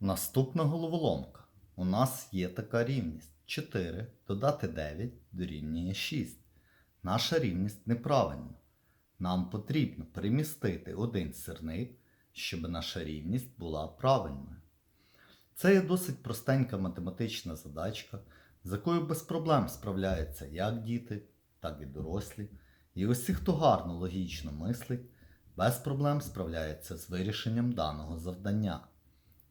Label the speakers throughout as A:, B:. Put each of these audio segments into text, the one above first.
A: Наступна головоломка. У нас є така рівність. 4 додати 9 дорівнює 6. Наша рівність неправильна. Нам потрібно перемістити один сирник, щоб наша рівність була правильною. Це є досить простенька математична задачка, з якою без проблем справляються як діти, так і дорослі. І усі, хто гарно логічно мислить, без проблем справляється з вирішенням даного завдання.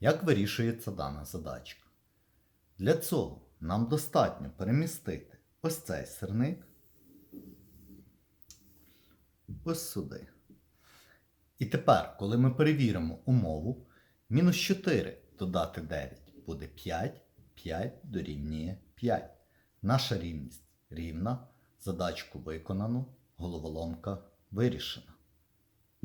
A: Як вирішується дана задачка? Для цього нам достатньо перемістити ось цей сирник ось сюди. І тепер, коли ми перевіримо умову, мінус 4 додати 9 буде 5, 5 дорівнює 5. Наша рівність рівна, задачку виконано, головоломка вирішена.